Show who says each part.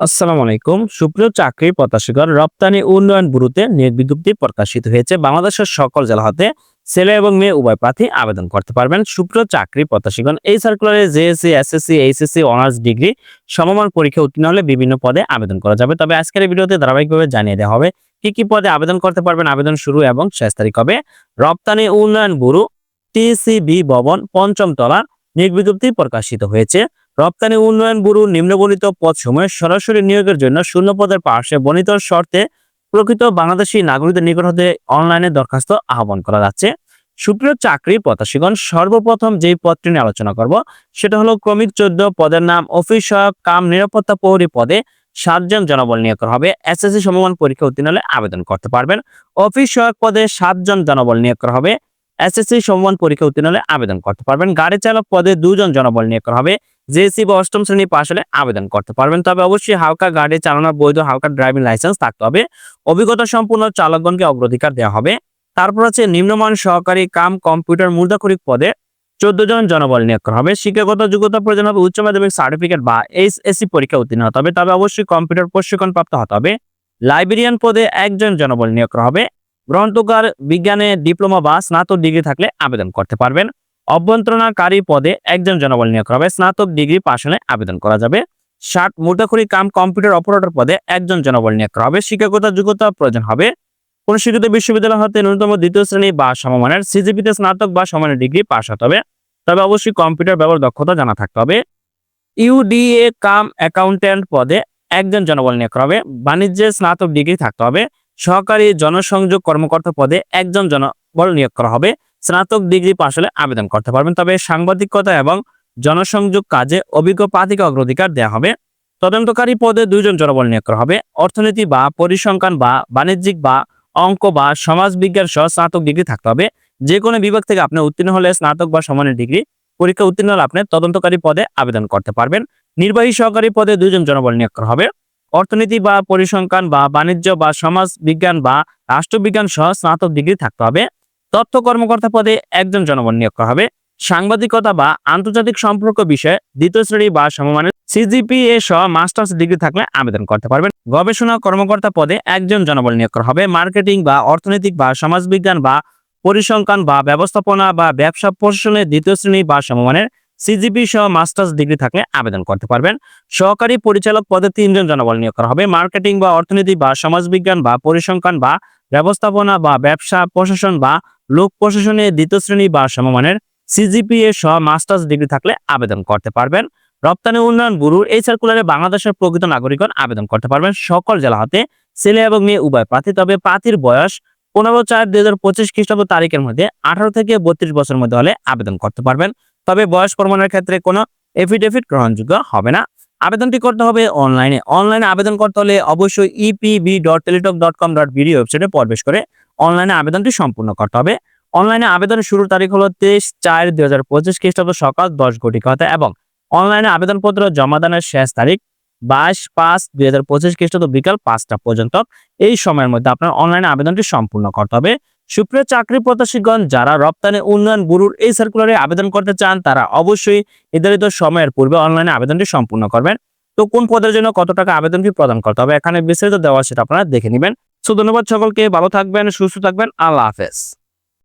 Speaker 1: আসসালামু আলাইকুম। সুপ্রিয় চাকরি প্রত্যাশীগণ রপ্তানি উন্নয়ন ব্যুরোতে নিয়োগ বিজ্ঞপ্তি প্রকাশিত হয়েছে। বাংলাদেশের সকল জেলা হতে ছেলে এবং মেয়ে উভয় প্রার্থী আবেদন করতে পারবেন। সুপ্রিয় চাকরি প্রত্যাশীগণ এই সার্কুলারে JSC SSC HSC honours degree সমমান পরীক্ষা উত্তীর্ণ হলে বিভিন্ন পদে আবেদন করা যাবে। তবে আজকের ভিডিওতে ধারাবাহিকভাবে জানিয়ে দেওয়া হবে কি কি পদে আবেদন করতে পারবেন। আবেদন শুরু এবং শেষ তারিখ হবে রপ্তানি উন্নয়ন ব্যুরো, টিসিবি ভবন, পঞ্চম তলা। নিয়োগ বিজ্ঞপ্তি প্রকাশিত হয়েছে। রপ্তানি উন্নয়ন ব্যুরো নিম্নবর্ণিত পদসমূহে সরাসরি নিয়োগের জন্য শূন্য পদের পাশে বর্ণিত শর্তে প্রকৃত বাংলাদেশী নাগরিকদের নিকট হতে অনলাইনে দরখাস্ত আহ্বান করা যাচ্ছে। সুপ্রিয় চাকরি প্রত্যাশীগণ, সর্বপ্রথম যেই পদটি নিয়ে আলোচনা করব, সেটা হলো ক্রমিক চোদ্দ পদের নাম, অফিস সহায়ক, কাম, নিরাপত্তা প্রহরী পদে সাতজন জনবল নিয়োগ করা হবে। এসএসসি সমমান পরীক্ষা উত্তীর্ণ হলে আবেদন করতে পারবেন। অফিস সহায়ক পদে সাতজন জনবল নিয়োগ করা হবে। এসএসসি সমমান পরীক্ষা উত্তীর্ণ হলে আবেদন করতে পারবেন। গাড়ি চালক পদে দুজন জনবল নিয়োগ করা হবে। জেসি বা অষ্টম শ্রেণি পাশ হলে আবেদন করতে পারবেন। তবে অবশ্যই হালকা গাড়ি চালানোর বৈধ হালকা ড্রাইভিং লাইসেন্স থাকতে হবে। অভিজ্ঞতা সম্পূর্ণ চালকগণকে অগ্রাধিকার দেওয়া হবে। তারপর আছে নিম্নমান সহকারী কাম কম্পিউটার মুদ্রাক্ষরিক পদে চোদ্দ জন জনবল নিয়োগ করা হবে। শিক্ষাগত যোগ্যতা প্রয়োজন হবে উচ্চ মাধ্যমিক সার্টিফিকেট বা এইচএসসি পরীক্ষা উত্তীর্ণ হতে হবে। তবে অবশ্যই কম্পিউটার প্রশিক্ষণ প্রাপ্ত হতে হবে। লাইব্রেরিয়ান পদে একজন জনবল নিয়োগ করা হবে। গ্রন্থকার, বিজ্ঞানে, ডিপ্লোমা বা স্নাতক ডিগ্রি থাকলে আবেদন করতে পারবেন। অভ্যন্তরণাকারী পদে একজন জনবল নিয়োগ করা হবে। স্নাতক ডিগ্রি পাশ হলে আবেদন করা যাবে। ষাট মুদ্রাখড়ি কাম কম্পিউটার অপারেটর পদে একজন জনবল নিয়োগ করা হবে। শিক্ষাগত যোগ্যতা প্রয়োজন হবে। কোন শিক্ষিত বিশ্ববিদ্যালয় হতে ন্যূনতম দ্বিতীয় শ্রেণি বা সমমানের সিজিপিতে স্নাতক বা সমানের ডিগ্রি পাশ হতে হবে। তবে অবশ্যই কম্পিউটার ব্যবহার দক্ষতা জানা থাকতে হবে। ইউডিএ কাম অ্যাকাউন্ট্যান্ট পদে একজন জনবল নিয়োগ করা হবে। বাণিজ্যে স্নাতক ডিগ্রি থাকতে হবে। সহকারী জনসংযোগ কর্মকর্তা পদে একজন জনবল নিয়োগ করা হবে। স্নাতক ডিগ্রি পাশ হলে আবেদন করতে পারবেন। তবে সাংবাদিকতা এবং জনসংযোগ কাজে অভিজ্ঞ প্রার্থীকে অগ্রাধিকার দেওয়া হবে। তদন্তকারী পদে দুইজন জনবল নিয়োগ করা হবে। অর্থনীতি বা পরিসংখ্যান বা বাণিজ্যিক বা অঙ্ক বা সমাজবিজ্ঞান সহ স্নাতক ডিগ্রি থাকতে হবে। যে কোনো বিভাগ থেকে আপনি উত্তীর্ণ হলে স্নাতক বা সমানের ডিগ্রি, পরীক্ষা উত্তীর্ণ হলে আপনি তদন্তকারী পদে আবেদন করতে পারবেন। নির্বাহী সহকারী পদে দুইজন জনবল নিয়োগ করা হবে। অর্থনীতি বা পরিসংখ্যান বা বাণিজ্য বা সমাজ বিজ্ঞান বা রাষ্ট্রবিজ্ঞান সহ স্নাতক ডিগ্রি থাকতে হবে। তথ্য কর্মকর্তা পদে একজন জনবল নিয়োগ করা হবে। সাংবাদিকতা বা আন্তর্জাতিক সম্পর্ক বিষয়ে দ্বিতীয় শ্রেণি বা সমমানের সিজিপিএ সহ মাস্টার্স ডিগ্রি থাকলে আবেদন করতে পারবেন। গবেষণা কর্মকর্তা পদে একজন জনবল নিয়োগ করা হবে। মার্কেটিং বা অর্থনৈতিক বা সমাজবিজ্ঞান বা পরিসংখ্যান বা ব্যবস্থাপনা বা ব্যবসা প্রশাসনের দ্বিতীয় শ্রেণি বা সমমানের সিজিপি সহ মাস্টার্স ডিগ্রি থাকলে আবেদন করতে পারবেন। সহকারী পরিচালক পদে তিনজন জনবল নিয়োগ করা হবে। মার্কেটিং বা অর্থনীতি বা সমাজবিজ্ঞান বা পরিসংখ্যান বা ব্যবস্থাপনা বা ব্যবসা প্রশাসন বা লোক প্রশাসনে দ্বিতীয় শ্রেণি বা সমমানের সিজিপিএ সহ মাস্টার্স ডিগ্রি থাকলে আবেদন করতে পারবেন। রপ্তানি উন্নয়ন ব্যুরোর এই সার্কুলারে বাংলাদেশের প্রকৃত নাগরিকগণ আবেদন করতে পারবেন। সকল জেলা হতে ছেলে এবং মেয়ে উভয় প্রার্থী। তবে প্রার্থীর বয়স পনেরো চার দুই হাজার পঁচিশ খ্রিস্টাব্দ তারিখের মধ্যে আঠারো থেকে বত্রিশ বছরের মধ্যে হলে আবেদন করতে পারবেন। তবে বয়স প্রমাণের ক্ষেত্রে কোনো এফিডেভিট গ্রহণযোগ্য হবে না। আবেদনটি করতে হবে অনলাইনে অনলাইনে আবেদন করতে হলে অবশ্যই EPB dot Teletalk dot com dot BD ওয়েবসাইটে প্রবেশ করে অনলাইনে আবেদনটি সম্পূর্ণ করতে হবে। অনলাইনে আবেদনের শুরুর তারিখ হলো তেইশ চার দুই হাজার পঁচিশ খ্রিস্টাব্দ সকাল দশ ঘটিকা হতে এবং অনলাইনে আবেদনপত্র জমা দানের শেষ তারিখ বাইশ পাঁচ দুই হাজার পঁচিশ খ্রিস্টাব্দ বিকাল পাঁচটা পর্যন্ত। এই সময়ের মধ্যে আপনার অনলাইনে আবেদনটি সম্পূর্ণ করতে হবে। সুপ্রিয় চাকরি প্রত্যাশীগণ, যারা রপ্তানি উন্নয়ন ব্যুরোর এই সার্কুলারে আবেদন করতে চান, তারা অবশ্যই নির্ধারিত সময়ের পূর্বে অনলাইনে আবেদনটি সম্পূর্ণ করবেন। তো কোন পদের জন্য কত টাকা আবেদন ফি প্রদান করতে হবে, এখানে বিস্তারিত দেওয়া সেটা আপনারা দেখে নেবেন। সো ধন্যবাদ সকলকে, ভালো থাকবেন, সুস্থ থাকবেন, আল্লাহ হাফেজ।